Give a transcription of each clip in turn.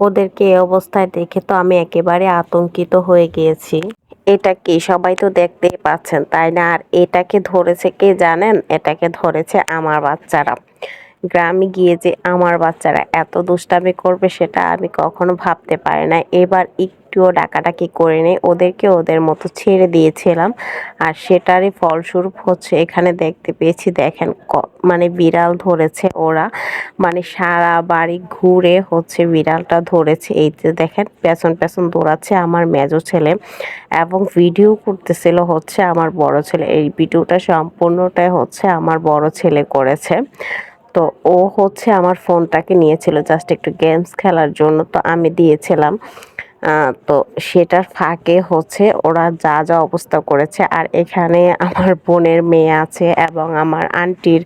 ওদেরকে এই অবস্থায় দেখে তো আমি একেবারে আতঙ্কিত হয়ে গিয়েছি। এটা কি সবাই তো দেখতেই পাচ্ছেন, তাই না? আর এটাকে ধরেছে কে জানেন? এটাকে ধরেছে আমার বাচ্চারা। গ্রামে গিয়ে যে আমার বাচ্চারা এত দুষ্টামি করবে সেটা আমি কখনো ভাবতে পারি না। এবার একটুও ডাকাডাকি করে নেই। ওদেরকে ওদের মতো ছেড়ে দিয়েছিলাম। আর সেটারই ফলস্বরূপ হচ্ছে এখানে দেখতে পেয়েছি, দেখেন মানে বিড়াল ধরেছে ওরা। মানে সারা বাড়ি ঘুরে হচ্ছে বিড়ালটা ধরেছে। এই যে দেখেন, পেছন পেছন দৌড়াচ্ছে আমার মেজো ছেলে এবং ভিডিও করতেছিল হচ্ছে আমার বড় ছেলে। এই ভিডিওটা সম্পূর্ণটাই হচ্ছে আমার বড় ছেলে করেছে। তো ও হচ্ছে আমার ফোনটাকে নিয়েছিল জাস্ট একটু গেমস খেলার জন্য, তো আমি দিয়েছিলাম। তো সেটার ফাঁকে হচ্ছে ওরা যা যা অবস্থা করেছে, আর এখানে আমার বোনের মেয়ে আছে এবং আমার আন্টির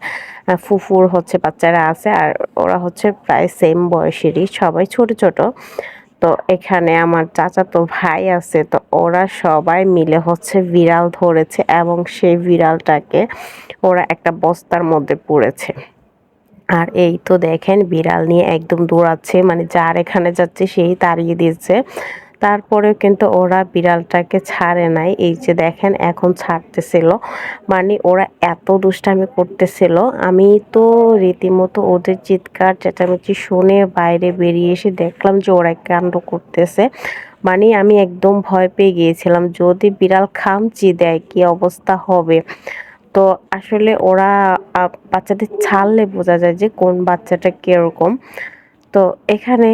ফুফুর হচ্ছে বাচ্চারা আছে, আর ওরা হচ্ছে প্রায় সেম বয়সেরই, সবাই ছোট ছোট। তো এখানে আমার চাচাতো ভাই আছে, তো ওরা সবাই মিলে হচ্ছে বিড়াল ধরেছে এবং সেই বিড়ালটাকে ওরা একটা বস্তার মধ্যে পড়েছে। আর এই তো দেখেন বিড়াল নিয়ে একদম দৌড়াচ্ছে মানে যার এখানে যাচ্ছে সেই তাড়িয়ে দিচ্ছে। তারপরে কিন্তু ওরা বিড়ালটাকে ছাড়ে নাই। এই যে দেখেন এখন ছাড়তেছিল। মানে ওরা এত দুষ্টামি করতেছিল। আমি তো রীতিমতো ওদের চিৎকার, চেঁচামেচি শুনে বাইরে বেরিয়ে এসে দেখলাম যে ওরা কাণ্ড করতেছে। মানে আমি একদম ভয় পেয়ে গিয়েছিলাম। যদি বিড়াল খামচি দেয় কি অবস্থা হবে? তো আসলে ওরা বাচ্চাদের ছাড়লে বোঝা যায় যে কোন বাচ্চাটা কীরকম। তো এখানে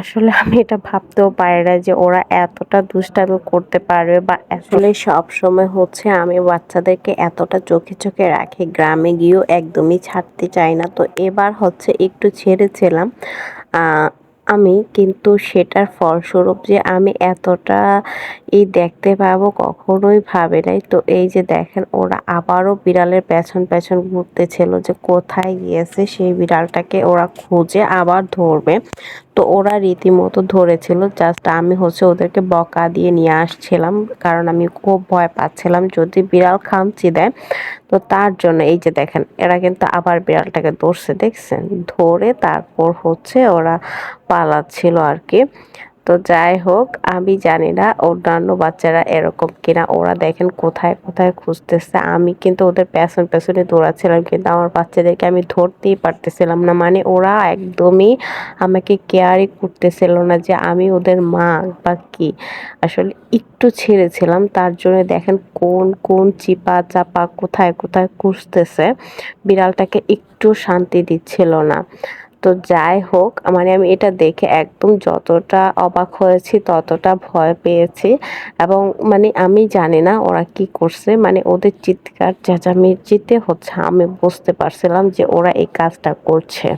আসলে আমি এটা ভাবতেও পারি না যে ওরা এতটা দুষ্টামি করতে পারবে বা আসলে সব সময় হচ্ছে আমি বাচ্চাদেরকে এতটা চোখে চোখে রাখি, গ্রামে গিয়েও একদমই ছাড়তে চাই না। তো এবার হচ্ছে একটু ছেড়েছিলাম। আমি কিন্তু সেটার ফলস্বরূপ যে আমি এতটা ই দেখতে পাবো কখনোই ভাবে নাই। তো এই যে দেখেন, ওরা আবারও বিড়ালের পেছন পেছন ঘুরতেছিল যে কোথায় গিয়েছে সেই বিড়ালটাকে ওরা খুঁজে আবার ধরবে। তো ওরা রীতিমতো ধরেছিল জাস্ট আমি হচ্ছে ওদেরকে বকা দিয়ে নিয়ে আসছিলাম, কারণ আমি খুব ভয় পাচ্ছিলাম যদি বিড়াল খামচি দেয়। তো তার জন্য এই যে দেখেন, এরা কিন্তু আবার বিড়ালটাকে ধরছে, দেখছেন? ধরে তারপর হচ্ছে ওরা পালাচ্ছিল আর কি। তো যাই হোক, আমি জানি না অন্যান্য বাচ্চারা এরকম কিনা। ওরা দেখেন কোথায় কোথায় খুঁজতেছে। আমি কিন্তু ওদের পেছন পেছনে দৌড়াচ্ছিলাম, কিন্তু আমার বাচ্চাদেরকে আমি ধরতেই পারতেছিলাম না। মানে ওরা একদমই আমাকে কেয়ারই করতেছিল না যে আমি ওদের মা বা কি। আসলে একটু ছেড়েছিলাম, তার জন্য দেখেন কোন কোন চিপা চাপা কোথায় কোথায় খুঁজতেছে। বিড়ালটাকে একটু শান্তি দিচ্ছিল না। তো যাই হোক মানে আমি এটা দেখে একদম যতটা অবাক হয়েছি, ততটা ভয় পেয়েছি। এবং মানে আমি জানি না ওরা কি করছে মানে ওদের চিৎকার, চেঁচামেচিতে হচ্ছে, আমি বুঝতে পারছিলাম যে ওরা এই কাজটা করছে।